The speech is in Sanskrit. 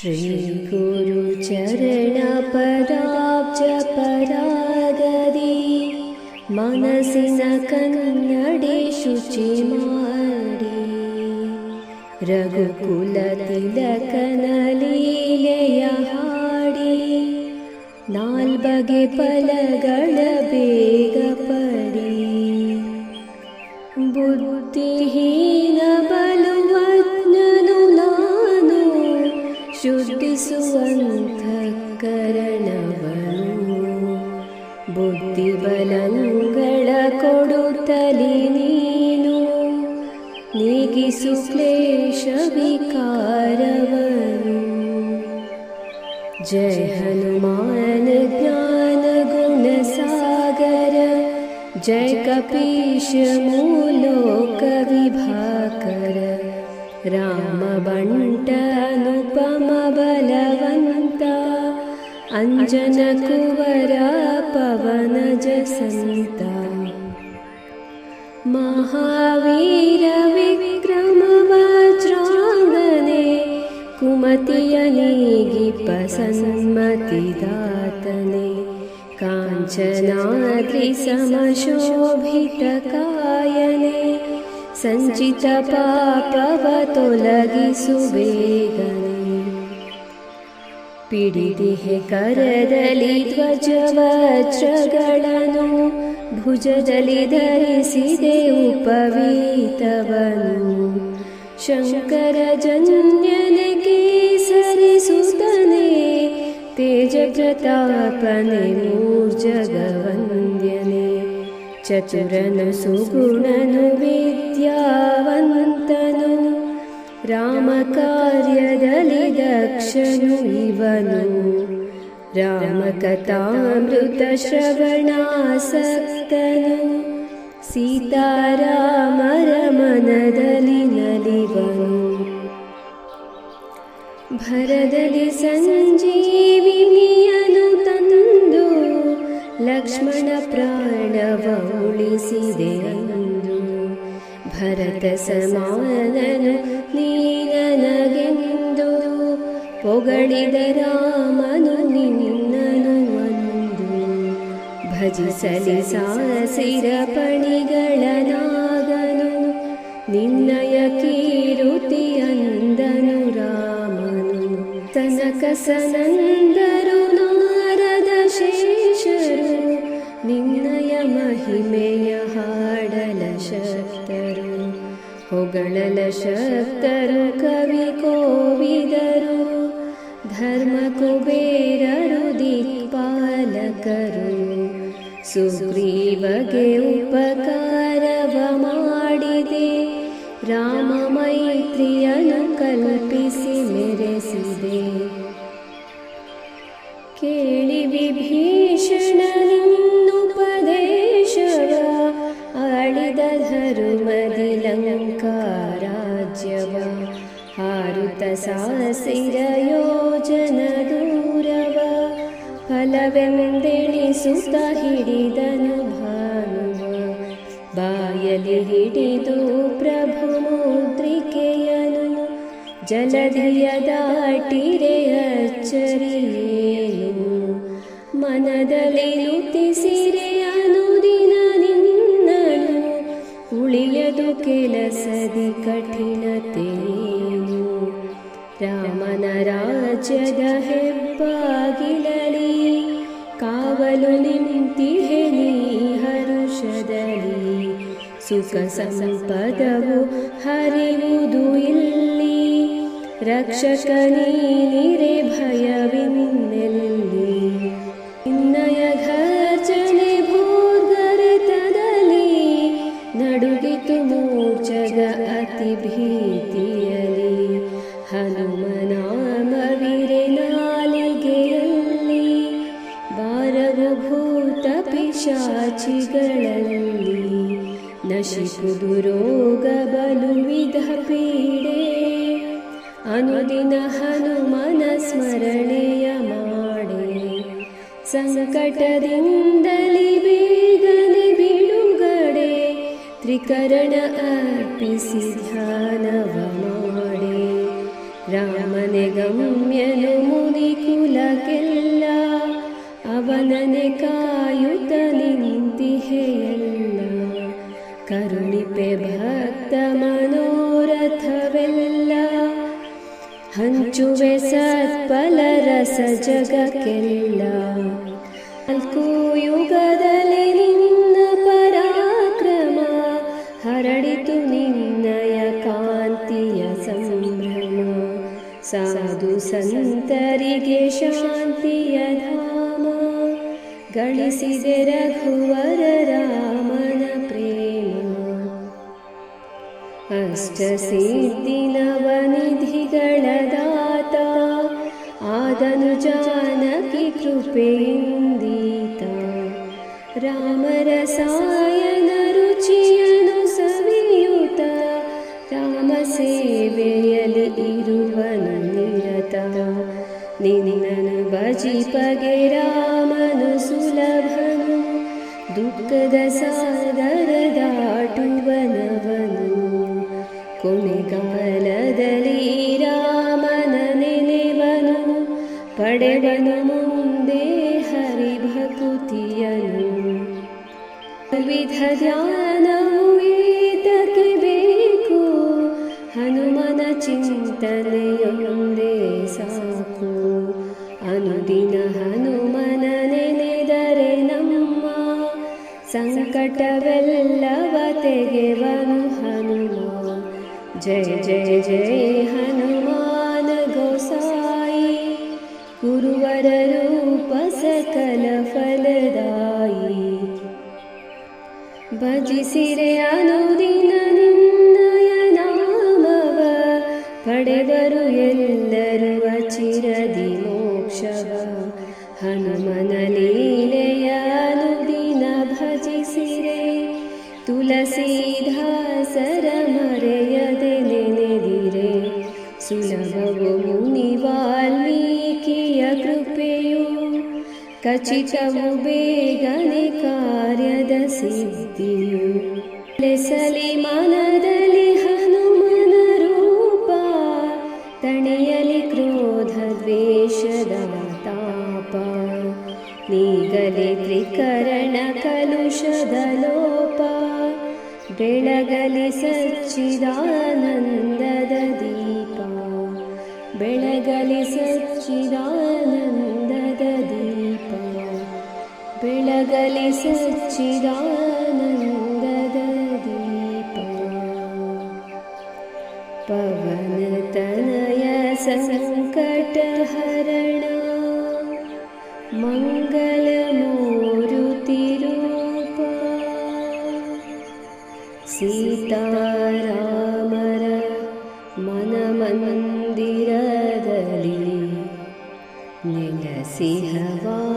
श्रीगुरुचरण्य परागरि मनसि सके शुचि मारि रघुकुल तिलकनलीली नाल्बे पलगळ बेग परि ಬುದ್ಧಿಬಲಂಗಳ ಕೊಡುತ್ತಲಿ ನೀನು ನೀಗಿಸು ಕ್ಲೇಶ ವಿಕಾರವನು जय हनुमान ज्ञान गुण सागर जय कपीश मूलोक विभाकर राम बण्ट अनुपम बलवन्ता अञ्जन कुवर पवन जसन्ता महावीर विक्रम वज्राङ्गने कुमतियनीगि पसन्मतिदातने काञ्चनाद्रिसमशोभितकायने सञ्चितपापवतोलगिसुवेगने ಪಿಡಿದಿಹೆ ಕರದಲ್ಲಿ ಧ್ವಜವಜ್ರಗಳನ್ನು ಭುಜದಲ್ಲಿ ಧರಿಸಿದೆ ಉಪವೀತವನು ಶಂಕರ ಜನ್ಯನೆ ಕೇಸರಿಸುತ್ತನೆ ತೇಜ ಪ್ರತಾಪನೆ ಮೂರ್ಜಗವಂದ್ಯನೆ ಚತುರನು ಸುಗುಣನು ವಿದ್ಯಾವಂತನು रामकार्यदलिदक्षनु इवनु रामकथामृतश्रवणासक्तनु। सीतारामरमनदलिनलिवनु भरदलि सञ्जीविनियनु तन्दु। लक्ष्मणप्राणव लक्ष्मणप्राणवोण ಭರತ ಸಮಾನನು ನೀನನಗೆಂದು ಪೊಗಳಿದ ರಾಮನು ನಿನ್ನನು ಒಂದು ಭಜಿಸಲಿ ಸಾಸಿರ ಪಣಿಗಳನಾಗನು ನಿನ್ನಯ ಕೀರುತಿ ಅಂದನು ರಾಮನು ತನಕ ಸನಂದರು ನಾರದ ಶೇಷರು ನಿನ್ನಯ ಮಹಿಮೆಯ ಹಾಡಲ ಶಕ್ತರು ಹೊಗಳಲ ಶಕ್ತರು ಕವಿ ಕೋವಿದರು ಧರ್ಮ ಕುಬೇರರು ದಿಕ್ಪಾಲಕರು ಸುಗ್ರೀವಗೆ ಉಪಕಾರವ ಮಾಡಿದೆ ರಾಮ ಮೈತ್ರಿಯನು ಕಲ್ಪಿಸಿ ಮೆರೆಸಿದೆ ಹಾರುತ ಸಾಸಿರ ಯೋಜನ ದೂರವ ಫಲವೆಂದೆಣಿಸುತ್ತ ಹಿಡಿದನು ಭಾನುವ ಬಾಯಲಿ ಹಿಡಿದು ಪ್ರಭು ಮುದ್ರಿಕೆಯನು ಜಲಧಿಯ ದಾಟಿರೆ ಅಚ್ಚರಿಯೇನು ಮನದಲ್ಲಿ ನುತಿಸಿರೆ ರಾಮನ ರಾಜ್ಯದ ಹೆಬ್ಬಾಗಿಲಲಿ ಕಾವಲು ನಿಂತಿಹೆ ನೀ ಹರುಷದಲ್ಲಿ ಸುಖ ಸಂಪದವು ಹರಿಯುವುದು ಇಲ್ಲಿ ರಕ್ಷಕ ನೀನಿರೆ ಭಯವಿನ್ನೆಲ್ಲಿ ಹನುಮನಾಮವಿರೆ ನಾಲಿಗೆಯಲ್ಲಿ ಬಾರವು ಭೂತ ಪಿಶಾಚಿಗಳಲ್ಲಿ ನಶಿಪುದು ರೋಗ ಬಲು ವಿಧ ಪೀಡೆ ಅನುದಿನ ಹನುಮನ ಸ್ಮರಣೆಯ ಮಾಡೆ ಸಂಕಟದಿಂದಲಿ ಬೇಗನೆ ಬಿಡುಗಡೆ ತ್ರಿಕರಣ ಅರ್ಪಿಸಿ ಧ್ಯಾನವ ಮಾಡೆ ರಾಮನೆ ಗಮ್ಯನು ಮುನಿಕುಲಕ್ಕೆಲ್ಲ ಅವನನೆ ಕಾಯುತ್ತ ನಿಂತಿಹೆಯಲ್ಲ ಕರುಣಿಪೆ ಭಕ್ತ ಮನೋರಥವೆಲ್ಲ ಹಂಚುವೆ ಸತ್ಫಲ ರಸ ಜಗಕ್ಕೆಲ್ಲ ನಾಲ್ಕು ಯುಗದಲ್ಲಿ ಸಾಧು ಸಂತರಿಗೆ ಶಾಂತಿಯ ಧಾಮ ಗಳಿಸಿದೆ ರಘುವರ ರಾಮನ ಪ್ರೇಮ ಅಷ್ಟಸಿದ್ಧಿನವನಿಧಿಗಳ ದಾತ ಆದನು ಜಾನಕಿ ಕೃಪೆಯಿಂದೀತ ರಾಮರ ಸಾಯನ ರುಚಿಯನು ಸವಿಯುತ ರಾಮ ಸೇವೆಯಲ್ಲಿ ನಿನ್ನನು ಭಜಿಪಗೆ ರಾಮನು ಸುಲಭನು ದುಃಖದ ಸಾಗರ ದಾಟುವನವನು ಕೊನೆಗಾಲದಲ್ಲಿ ರಾಮನ ನೆನೆವನು ಪಡೆವನು ಮುಂದೆ ಹರಿಭಕುತಿಯನು ವಿಧ ಧ್ಯಾನವು ಸಂಕಟವೆಲ್ಲವ ತೆಗೆವನು ಹನುಮ. ಜಯ ಜಯ ಜಯ ಹನುಮಾನ ಗೋಸಾಯಿ. ಗುರುವರ ರೂಪ ಸಕಲ ಫಲದಾಯಿ. ಭಜಿಸಿರೆ ಅನುದಿನ तुलसीधासरमरयदिनिदिरे सुलभवो निवाल्मीकियकृपयो कचिचमु बेगणि कार्यदसिद्धियो। सलिमनदलिहनुमनरूपा तणयलि क्रोधद्वेष नीगले नीगलित्रिक ಬೆಳಗಲಿ ಸಚ್ಚಿದಾನಂದದ ದೀಪ. ಬೆಳಗಲಿ ಸಚ್ಚಿದಾನಂದದ ದೀಪ. ಬೆಳಗಲಿ ಸಚ್ಚಿದಾನಂದದ ದೀಪ. ಪವನತನಯ ಸಂಕಟಹರಣ ಮಂಗಲಮೂರುತಿರೂಪ ಮನಮಂದಿರದಲ್ಲಿ ನೆಲಸಿಹವಾನರ